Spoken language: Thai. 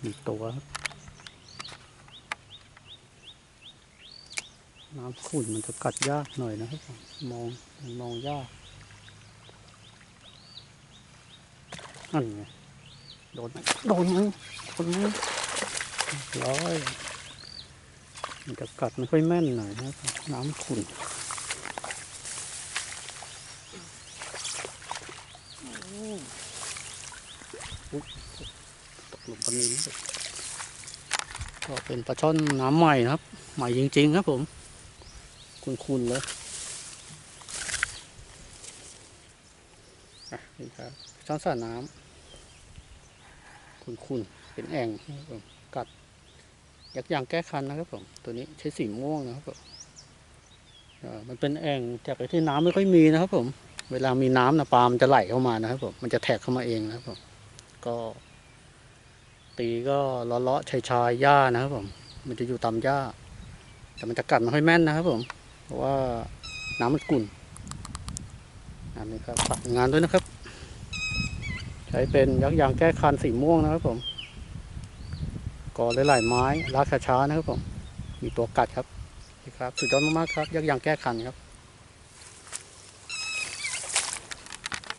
หนึ่งตัวครับน้ำขุ่นมันจะกัดยากหน่อยนะครับ มองมองยากนั่นไงโดนไหมโดนไหมโดนไหมเรียบร้อย มันจะกัดไม่ค่อยแม่นหน่อยนะครับ น้ำขุ่น หลุมปนิลก็เป็นปลาช่อนน้ำใหม่นะครับ ใหม่จริง ๆ ครับผม คุณๆเลยอะนี่ครับช่อนสระน้ำคุณๆเป็นแอ่งกัดยักยางแก้คันนะครับผมตัวนี้ใช้สีม่วงนะครับผมมันเป็นแอ่งจากที่น้ำไม่ค่อยมีนะครับผม เวลามีน้ำนะปลามันจะไหลเข้ามานะครับผม มันจะแทกเข้ามาเองนะครับผม ก็ ตีก็เลาะๆชายชายๆหญ้านะครับผม มันจะอยู่ตามหญ้า แต่มันจะกัดไม่ค่อยแม่นนะครับผม เพราะว่าน้ำมันกุ่นอันนี้ครับฝากงานด้วยนะครับ ใช้เป็นยักษ์ยางแก้คันสีม่วงนะครับผมก่อหลายๆไม้ลากช้าๆนะครับผม มีตัวกัดครับนี่ครับ สุดยอดมากๆครับ ยักษ์ยางแก้คันครับ